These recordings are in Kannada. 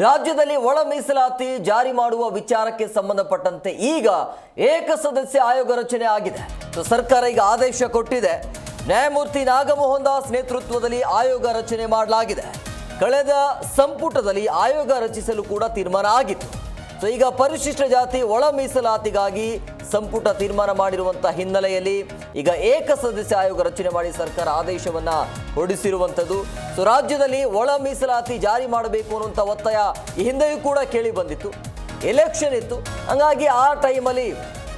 ರಾಜ್ಯದಲ್ಲಿ ಒಳ ಮೀಸಲಾತಿ ಜಾರಿ ಮಾಡುವ ವಿಚಾರಕ್ಕೆ ಸಂಬಂಧಪಟ್ಟಂತೆ ಈಗ ಏಕ ಸದಸ್ಯ ಆಯೋಗ ರಚನೆ ಆಗಿದೆ. ಸರ್ಕಾರ ಈಗ ಆದೇಶ ಕೊಟ್ಟಿದೆ. ನ್ಯಾಯಮೂರ್ತಿ ನಾಗಮೋಹನ್ ದಾಸ್ ನೇತೃತ್ವದಲ್ಲಿ ಆಯೋಗ ರಚನೆ ಮಾಡಲಾಗಿದೆ. ಕಳೆದ ಸಂಪುಟದಲ್ಲಿ ಆಯೋಗ ರಚಿಸಲು ಕೂಡ ತೀರ್ಮಾನ ಆಗಿತ್ತು. ಸೊ, ಈಗ ಪರಿಶಿಷ್ಟ ಜಾತಿ ಒಳ ಮೀಸಲಾತಿಗಾಗಿ ಸಂಪುಟ ತೀರ್ಮಾನ ಮಾಡಿರುವಂತಹ ಹಿನ್ನೆಲೆಯಲ್ಲಿ ಈಗ ಏಕಸದಸ್ಯ ಆಯೋಗ ರಚನೆ ಮಾಡಿ ಸರ್ಕಾರ ಆದೇಶವನ್ನ ಹೊರಡಿಸಿರುವಂಥದ್ದು. ಸೊ, ರಾಜ್ಯದಲ್ಲಿ ಒಳ ಮೀಸಲಾತಿ ಜಾರಿ ಮಾಡಬೇಕು ಅನ್ನುವಂಥ ಒತ್ತಾಯ ಈ ಹಿಂದೆಯೂ ಕೂಡ ಕೇಳಿ ಬಂದಿತ್ತು. ಎಲೆಕ್ಷನ್ ಇತ್ತು. ಹಂಗಾಗಿ ಆ ಟೈಮಲ್ಲಿ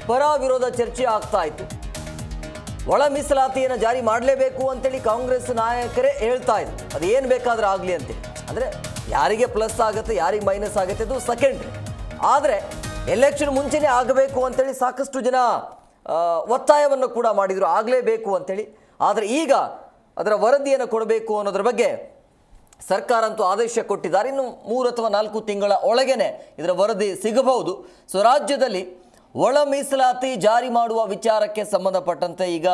ಪರ ವಿರೋಧ ಚರ್ಚೆ ಆಗ್ತಾ ಇತ್ತು. ಒಳ ಮೀಸಲಾತಿಯನ್ನು ಜಾರಿ ಮಾಡಲೇಬೇಕು ಅಂತೇಳಿ ಕಾಂಗ್ರೆಸ್ ನಾಯಕರೇ ಹೇಳ್ತಾ ಇದ್ರು. ಅದು ಏನು ಬೇಕಾದ್ರೂ ಆಗಲಿ ಅಂತೇಳಿ. ಅಂದರೆ ಯಾರಿಗೆ ಪ್ಲಸ್ ಆಗುತ್ತೆ, ಯಾರಿಗೆ ಮೈನಸ್ ಆಗುತ್ತೆ ಅದು ಸೆಕೆಂಡ್ರಿ ಆದರೆ ಎಲೆಕ್ಷನ್ ಮುಂಚೆನೇ ಆಗಬೇಕು ಅಂತೇಳಿ ಸಾಕಷ್ಟು ಜನ ಒತ್ತಾಯವನ್ನು ಕೂಡ ಮಾಡಿದರು. ಆಗಲೇಬೇಕು ಅಂಥೇಳಿ ಆದರೆ ಈಗ ಅದರ ವರದಿಯನ್ನು ಕೊಡಬೇಕು ಅನ್ನೋದ್ರ ಬಗ್ಗೆ ಸರ್ಕಾರ ಅಂತೂ ಆದೇಶ ಕೊಟ್ಟಿದ್ದಾರೆ. ಇನ್ನು ಮೂರು ಅಥವಾ ನಾಲ್ಕು ತಿಂಗಳ ಒಳಗೇನೆ ಇದರ ವರದಿ ಸಿಗಬಹುದು. ಸೊ ರಾಜ್ಯದಲ್ಲಿ ಒಳ ಮೀಸಲಾತಿ ಜಾರಿ ಮಾಡುವ ವಿಚಾರಕ್ಕೆ ಸಂಬಂಧಪಟ್ಟಂತೆ ಈಗ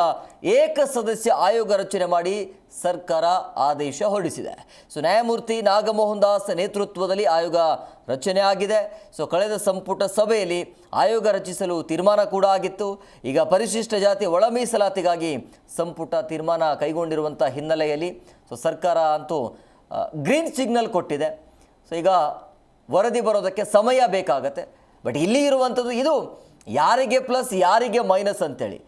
ಏಕ ಸದಸ್ಯ ಆಯೋಗ ರಚನೆ ಮಾಡಿ ಸರ್ಕಾರ ಆದೇಶ ಹೊರಡಿಸಿದೆ. ಸೊ, ನ್ಯಾಯಮೂರ್ತಿ ನಾಗಮೋಹನ್ ದಾಸ್ ನೇತೃತ್ವದಲ್ಲಿ ಆಯೋಗ ರಚನೆ ಆಗಿದೆ. ಸೊ, ಕಳೆದ ಸಂಪುಟ ಸಭೆಯಲ್ಲಿ ಆಯೋಗ ರಚಿಸಲು ತೀರ್ಮಾನ ಕೂಡ ಆಗಿತ್ತು. ಈಗ ಪರಿಶಿಷ್ಟ ಜಾತಿ ಒಳ ಮೀಸಲಾತಿಗಾಗಿ ಸಂಪುಟ ತೀರ್ಮಾನ ಕೈಗೊಂಡಿರುವಂಥ ಹಿನ್ನೆಲೆಯಲ್ಲಿ ಸೊ, ಸರ್ಕಾರ ಅಂತೂ ಗ್ರೀನ್ ಸಿಗ್ನಲ್ ಕೊಟ್ಟಿದೆ. ಸೊ, ಈಗ ವರದಿ ಬರೋದಕ್ಕೆ ಸಮಯ ಬೇಕಾಗತ್ತೆ. ಬಟ್ ಇಲ್ಲಿ ಇರುವಂಥದ್ದು ಇದು ಯಾರಿಗೆ ಪ್ಲಸ್, ಯಾರಿಗೆ ಮೈನಸ್ ಅಂತೇಳಿ.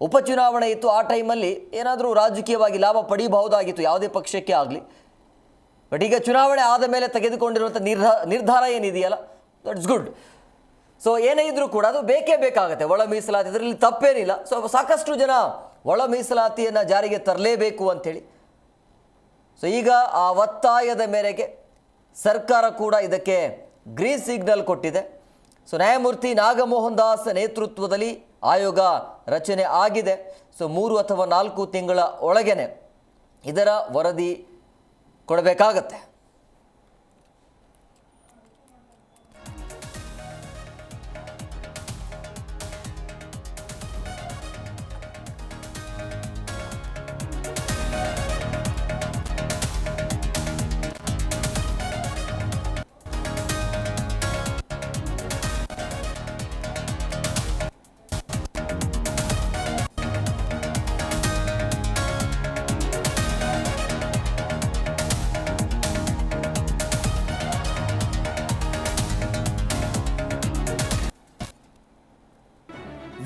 ಉಪಚುನಾವಣೆ ಇತ್ತು, ಆ ಟೈಮಲ್ಲಿ ಏನಾದರೂ ರಾಜಕೀಯವಾಗಿ ಲಾಭ ಪಡೀಬಹುದಾಗಿತ್ತು, ಯಾವುದೇ ಪಕ್ಷಕ್ಕೆ ಆಗಲಿ. ಬಟ್ ಈಗ ಚುನಾವಣೆ ಆದ ಮೇಲೆ ತೆಗೆದುಕೊಂಡಿರುವಂಥ ನಿರ್ಧಾರ ನಿರ್ಧಾರ ಏನಿದೆಯಲ್ಲ ದಟ್ಸ್ ಗುಡ್ ಸೊ ಏನೇ ಇದ್ರೂ ಕೂಡ ಅದು ಬೇಕೇ ಬೇಕಾಗುತ್ತೆ. ಒಳ ಮೀಸಲಾತಿ ಇದರಲ್ಲಿ ತಪ್ಪೇನಿಲ್ಲ. ಸೊ ಸಾಕಷ್ಟು ಜನ ಒಳ ಮೀಸಲಾತಿಯನ್ನು ಜಾರಿಗೆ ತರಲೇಬೇಕು ಅಂಥೇಳಿ ಸೊ ಈಗ ಆ ಒತ್ತಾಯದ ಮೇರೆಗೆ ಸರ್ಕಾರ ಕೂಡ ಇದಕ್ಕೆ ಗ್ರೀನ್ ಸಿಗ್ನಲ್ ಕೊಟ್ಟಿದೆ. ಸೊ ನ್ಯಾಯಮೂರ್ತಿ ನಾಗಮೋಹನ್ ದಾಸ್ ನೇತೃತ್ವದಲ್ಲಿ ಆಯೋಗ ರಚನೆ ಆಗಿದೆ. ಸೊ ಮೂರು ಅಥವಾ ನಾಲ್ಕು ತಿಂಗಳ ಒಳಗೇನೆ ಇದರ ವರದಿ ಕೊಡಬೇಕಾಗತ್ತೆ.